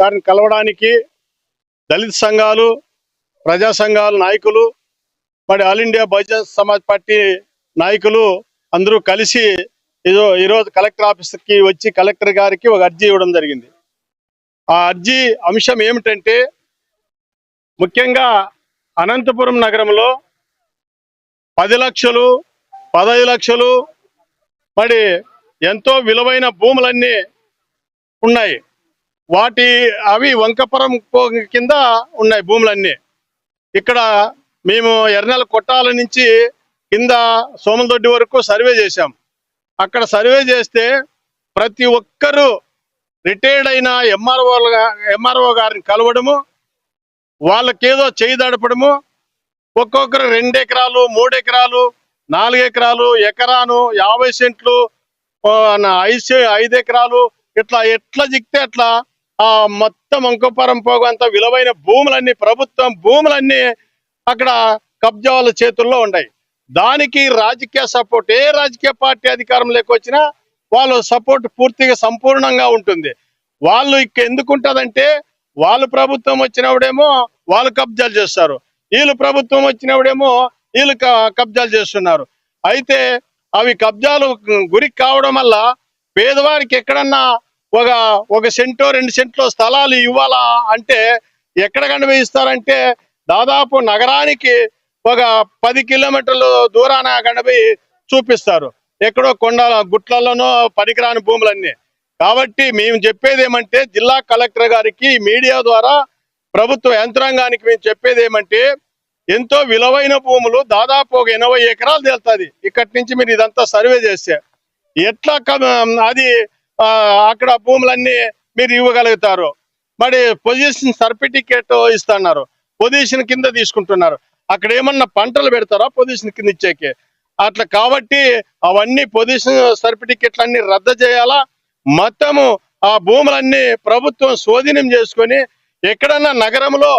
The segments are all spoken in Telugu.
గారిని కలవడానికి దళిత సంఘాలు ప్రజా సంఘాల నాయకులు మరి all India Bahujan Samaj party నాయకులు అందరూ కలిసి ఏదో ఈరోజు కలెక్టర్ ఆఫీస్కి వచ్చి కలెక్టర్ గారికి ఒక అర్జీ ఇవ్వడం జరిగింది. ఆ అర్జీ అంశం ఏమిటంటే ముఖ్యంగా అనంతపురం నగరంలో పది లక్షలు పదహైదు లక్షలు మరి ఎంతో విలువైన భూములన్నీ ఉన్నాయి. వాటి అవి వంకపురం కింద ఉన్నాయి భూములన్నీ. ఇక్కడ మేము ఎర్నెల కొట్టాల నుంచి కింద సోమలదొడ్డి వరకు సర్వే చేశాం. అక్కడ సర్వే చేస్తే ప్రతి ఒక్కరూ రిటైర్డ్ అయిన ఎంఆర్ఓ ఎంఆర్ఓ గారిని కలవడము వాళ్ళకేదో చేయి దడపడము ఒక్కొక్కరు రెండు ఎకరాలు మూడు ఎకరాలు నాలుగు ఎకరాలు ఎకరాను యాభై సెంట్లు ఐదు ఐదు ఎకరాలు ఇట్లా ఎట్లా జిక్తే అట్లా ఆ మొత్తం అంకుపరం పోగంత విలువైన భూములన్నీ ప్రభుత్వం భూములన్నీ అక్కడ కబ్జాల చేతుల్లో ఉన్నాయి దానికి రాజకీయ సపోర్ట్ ఏ రాజకీయ పార్టీ అధికారం లేకొచ్చినా వాళ్ళు సపోర్ట్ పూర్తిగా సంపూర్ణంగా ఉంటుంది. వాళ్ళు ఇక ఎందుకు ఉంటదంటే వాళ్ళు ప్రభుత్వం వచ్చినప్పుడేమో వాళ్ళు కబ్జాలు చేస్తారు. వీళ్ళు ప్రభుత్వం వచ్చినప్పుడేమో వీళ్ళు క- కబ్జాలు చేస్తున్నారు. అయితే అవి కబ్జాలు గురి కావడం వల్ల పేదవారికి ఎక్కడన్నా ఒక ఒక సెంటో రెండు సెంట్లో స్థలాలు ఇవ్వాలా అంటే ఎక్కడ కనిపిస్తారంటే దాదాపు నగరానికి ఒక పది కిలోమీటర్ల దూరాన కనిపి చూపిస్తారు. ఎక్కడో కొండ గుట్లలోనో పనికిరాని భూములన్నీ. కాబట్టి మేము చెప్పేది ఏమంటే జిల్లా కలెక్టర్ గారికి మీడియా ద్వారా ప్రభుత్వ యంత్రాంగానికి మేము చెప్పేది ఏమంటే ఎంతో విలువైన భూములు దాదాపు ఒక ఎనభై ఎకరాలు తేలుతుంది. ఇక్కడి నుంచి మీరు ఇదంతా సర్వే చేస్తే. ఎట్లా అది అక్కడ భూములన్నీ మీరు ఇవ్వగలుగుతారు. మరి పొజిషన్ సర్టిఫికేట్ ఇస్తున్నారు. పొజిషన్ కింద తీసుకుంటున్నారు. అక్కడ ఏమన్నా పంటలు పెడతారా పొజిషన్ కింద ఇచ్చేకి? అట్లా కాబట్టి అవన్నీ పొజిషన్ సర్టిఫికెట్లు అన్ని రద్దు చేయాలా? మొత్తము ఆ భూములన్నీ ప్రభుత్వం స్వాధీనం చేసుకొని ఎక్కడన్నా నగరంలో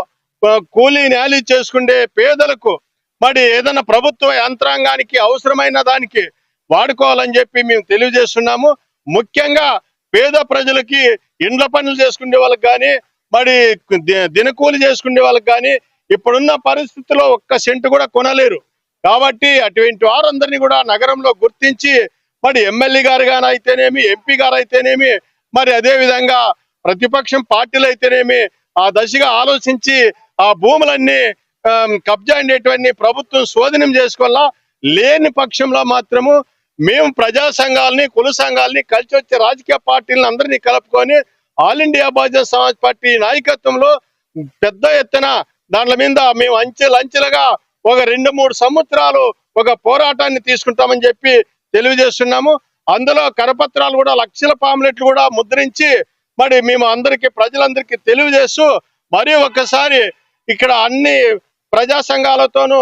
కూలీ న్యాలీ చేసుకుండే పేదలకు మరి ఏదైనా ప్రభుత్వ యంత్రాంగానికి అవసరమైన దానికి వాడుకోవాలని చెప్పి మేము తెలియజేస్తున్నాము. ముఖ్యంగా పేద ప్రజలకి ఇండ్ల పనులు చేసుకునే వాళ్ళకి కానీ మరి దినకూలి చేసుకునే వాళ్ళకి కానీ ఇప్పుడున్న పరిస్థితుల్లో ఒక్క సెంటు కూడా కొనలేరు. కాబట్టి అటువంటి వారందరినీ కూడా నగరంలో గుర్తించి మరి ఎమ్మెల్యే గారు అయితేనేమి ఎంపీ గారు అయితేనేమి మరి అదే విధంగా ప్రతిపక్షం పార్టీలు అయితేనేమి ఆ దశగా ఆలోచించి ఆ భూములన్నీ కబ్జా అనేటువంటి ప్రభుత్వం శోధనం చేసుకోవాలా? లేని పక్షంలో మాత్రము మేము ప్రజా సంఘాలని కుల సంఘాలని కలిసి వచ్చే రాజకీయ పార్టీలను అందరినీ కలుపుకొని all India Bahujan Samaj party నాయకత్వంలో పెద్ద ఎత్తున దాంట్ల మీద మేము అంచెలంచెలుగా ఒక రెండు మూడు సంవత్సరాలు ఒక పోరాటాన్ని తీసుకుంటామని చెప్పి తెలియజేస్తున్నాము. అందులో కరపత్రాలు కూడా లక్షల పాంలెట్లు కూడా ముద్రించి మరి మేము అందరికీ ప్రజలందరికీ తెలియజేస్తూ మరి ఒక్కసారి ఇక్కడ అన్ని ప్రజా సంఘాలతోనూ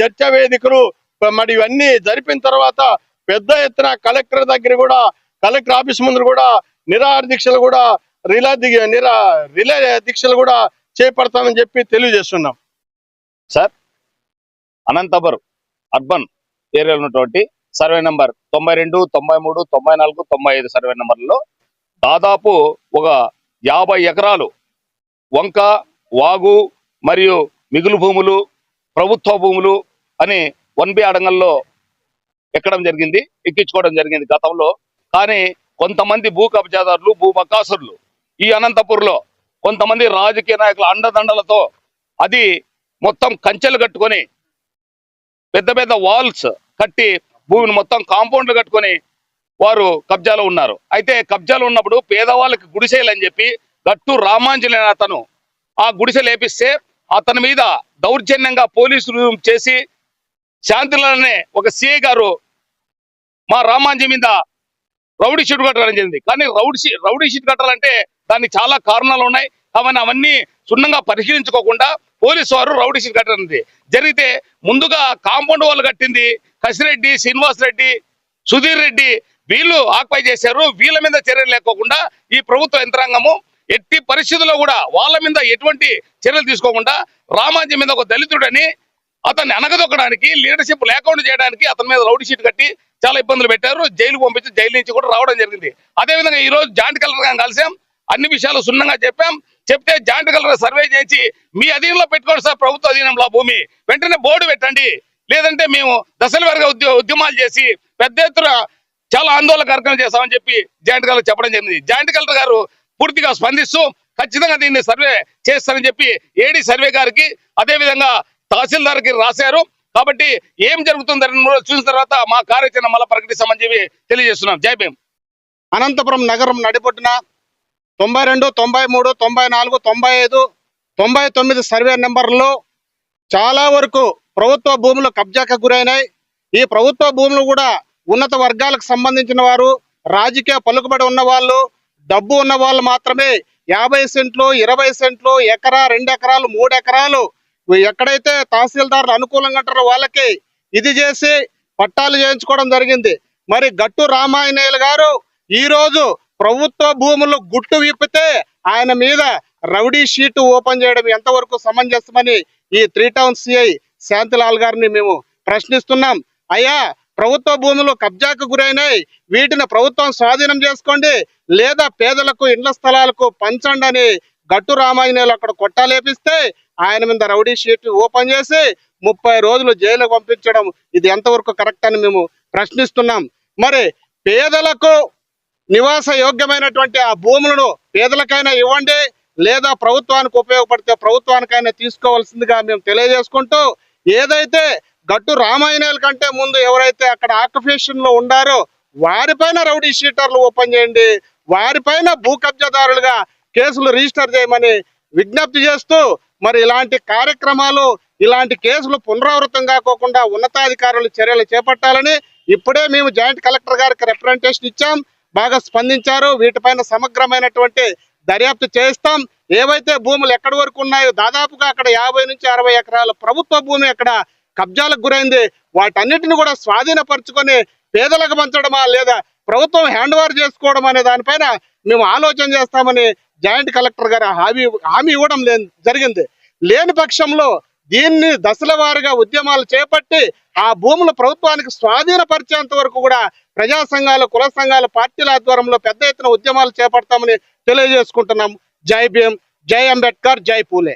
చర్చా వేదికలు మరి ఇవన్నీ జరిపిన తర్వాత పెద్ద ఎత్తున కలెక్టర్ దగ్గర కూడా కలెక్టర్ ఆఫీస్ ముందు కూడా నిరాహార దీక్షలు కూడా రిలా నిరా రిలే దీక్షలు కూడా చేపడతామని చెప్పి తెలియజేస్తున్నాం. సార్ అనంతపురం అర్బన్ ఏరియాలో ఉన్నటువంటి సర్వే నెంబర్ తొంభై రెండు తొంభై మూడు తొంభై నాలుగు తొంభై ఐదు సర్వే నెంబర్లలో దాదాపు ఒక యాభై ఎకరాలు వంక వాగు మరియు మిగులు భూములు ప్రభుత్వ భూములు అని వన్ బి అడంగల్లో ఎక్కడం జరిగింది ఎక్కించుకోవడం జరిగింది గతంలో. కానీ కొంతమంది భూ కబ్జాదారులు భూ బకాసురులు ఈ అనంతపూర్లో కొంతమంది రాజకీయ నాయకుల అండదండలతో అది మొత్తం కంచెలు కట్టుకొని పెద్ద పెద్ద వాల్స్ కట్టి భూమిని మొత్తం కాంపౌండ్లు కట్టుకొని వారు కబ్జాలో ఉన్నారు. అయితే కబ్జాలు ఉన్నప్పుడు పేదవాళ్ళకి గుడిసెలు అని చెప్పి గట్టు రామాంజనేయ అతను ఆ గుడిసె లేపిస్తే అతని మీద దౌర్జన్యంగా పోలీసులు చేసి శాంతిలోనే ఒక సిఐ గారు మా రామాంజీ మీద రౌడీ షీట్ కట్టడం జరిగింది. కానీ రౌడీ షీ రౌడీ షీట్ కట్టాలంటే దానికి చాలా కారణాలు ఉన్నాయి. అవన్నీ అవన్నీ క్షుణ్ణంగా పరిశీలించుకోకుండా పోలీసు వారు రౌడీ షీట్ కట్టడం జరిగితే ముందుగా కాంపౌండ్ వాళ్ళు కట్టింది. కసిరెడ్డి శ్రీనివాస్ రెడ్డి సుధీర్ రెడ్డి వీళ్ళు ఆక్పై చేశారు. వీళ్ళ మీద చర్యలు లేకోకుండా ఈ ప్రభుత్వ యంత్రాంగము ఎట్టి పరిస్థితుల్లో కూడా వాళ్ళ మీద ఎటువంటి చర్యలు తీసుకోకుండా రామాజీ మీద ఒక దళితుడని అతన్ని అనగదొక్కడానికి లీడర్షిప్ లేకుండా చేయడానికి అతని మీద రౌడీ షీట్ కట్టి చాలా ఇబ్బందులు పెట్టారు. జైలు పంపించి జైలు నుంచి కూడా రావడం జరిగింది. అదేవిధంగా ఈ రోజు జాయింట్ కలెక్టర్ గారిని కలిసాం. అన్ని విషయాలు సున్నంగా చెప్పాం. చెప్తే జాయింట్ కలెక్టర్ సర్వే చేసి మీ అధీనంలో పెట్టుకోండి సార్ ప్రభుత్వ అధీనంలో భూమి. వెంటనే బోర్డు పెట్టండి. లేదంటే మేము దశల వారిగా ఉద్యమాలు చేసి పెద్ద ఎత్తున చాలా ఆందోళన కార్యక్రమం చేస్తామని చెప్పి జాయింట్ కలెక్టర్ చెప్పడం జరిగింది. జాయింట్ కలెక్టర్ గారు పూర్తిగా స్పందిస్తూ ఖచ్చితంగా దీన్ని సర్వే చేస్తారని చెప్పి ఏడి సర్వే గారికి అదేవిధంగా తహసీల్దార్కి రాశారు. కాబట్టి ఏం జరుగుతుందని చూసిన తర్వాత మా కార్యాచరణ మళ్ళీ ప్రకటిస్తామని చెప్పి తెలియజేస్తున్నాం. జై భీమ్. అనంతపురం నగరం నడిపొట్టిన తొంభై రెండు తొంభై మూడు తొంభై నాలుగు తొంభై ఐదు తొంభై తొమ్మిది సర్వే నెంబర్లో చాలా వరకు ప్రభుత్వ భూములు కబ్జాకు గురైనాయి. ఈ ప్రభుత్వ భూములు కూడా ఉన్నత వర్గాలకు సంబంధించిన వారు రాజకీయ పలుకుబడి ఉన్న వాళ్ళు డబ్బు ఉన్న వాళ్ళు మాత్రమే యాభై సెంట్లు ఇరవై సెంట్లు ఎకరా రెండు ఎకరాలు మూడు ఎకరాలు ఎక్కడైతే తహసీల్దారులు అనుకూలంగా ఉంటారో వాళ్ళకి ఇది చేసి పట్టాలు చేయించుకోవడం జరిగింది. మరి గట్టు రామాయణయ్యలు గారు ఈరోజు ప్రభుత్వ భూములు గుట్టు విప్పితే ఆయన మీద రౌడీ షీటు ఓపెన్ చేయడం ఎంతవరకు సమంజసమని ఈ త్రీ టౌన్ సిఐ శాంతిలాల్ గారిని మేము ప్రశ్నిస్తున్నాం. అయ్యా ప్రభుత్వ భూములు కబ్జాకు గురైనాయి. వీటిని ప్రభుత్వం స్వాధీనం చేసుకోండి. లేదా పేదలకు ఇండ్ల స్థలాలకు పంచండి అని గట్టు రామాయణాలు అక్కడ కొట్టాలేపిస్తే ఆయన మీద రౌడీ షీట్ ఓపెన్ చేసి ముప్పై రోజులు జైలు పంపించడం ఇది ఎంతవరకు కరెక్ట్ అని మేము ప్రశ్నిస్తున్నాం. మరి పేదలకు నివాస యోగ్యమైనటువంటి ఆ భూములను పేదలకైనా ఇవ్వండి లేదా ప్రభుత్వానికి ఉపయోగపడితే ప్రభుత్వానికైనా తీసుకోవాల్సిందిగా మేము తెలియజేసుకుంటూ ఏదైతే గట్టు రామాయణాల కంటే ముందు ఎవరైతే అక్కడ ఆక్యుపేషన్లో ఉండారో వారిపైన రౌడీ షీటర్లు ఓపెన్ చేయండి వారిపైన భూ కబ్జాదారులుగా కేసులు రిజిస్టర్ చేయమని విజ్ఞప్తి చేస్తూ మరి ఇలాంటి కార్యక్రమాలు ఇలాంటి కేసులు పునరావృతం కాకోకుండా ఉన్నతాధికారులు చర్యలు చేపట్టాలని ఇప్పుడే మేము జాయింట్ కలెక్టర్ గారికి రిప్రజెంటేషన్ ఇచ్చాం. బాగా స్పందించారు. వీటిపైన సమగ్రమైనటువంటి దర్యాప్తు చేస్తాం ఏవైతే భూములు ఎక్కడి వరకు ఉన్నాయో దాదాపుగా అక్కడ యాభై నుంచి అరవై ఎకరాల ప్రభుత్వ భూమి అక్కడ కబ్జాలకు గురైంది. వాటన్నిటిని కూడా స్వాధీనపరచుకొని పేదలకు పంచడమా లేదా ప్రభుత్వం హ్యాండ్ ఓవర్ చేసుకోవడం అనే దానిపైన మేము ఆలోచన చేస్తామని జాయింట్ కలెక్టర్ గారు హామీ హామీ ఇవ్వడం లే జరిగింది. లేని పక్షంలో దీన్ని దశల వారీగా ఉద్యమాలు చేపట్టి ఆ భూములు ప్రభుత్వానికి స్వాధీనపరిచేంత వరకు కూడా ప్రజా సంఘాలు కుల సంఘాలు పార్టీల ఆధ్వర్యంలో పెద్ద ఎత్తున ఉద్యమాలు చేపడతామని తెలియజేసుకుంటున్నాం. జై భీమ్ జై అంబేద్కర్ జై పూలే.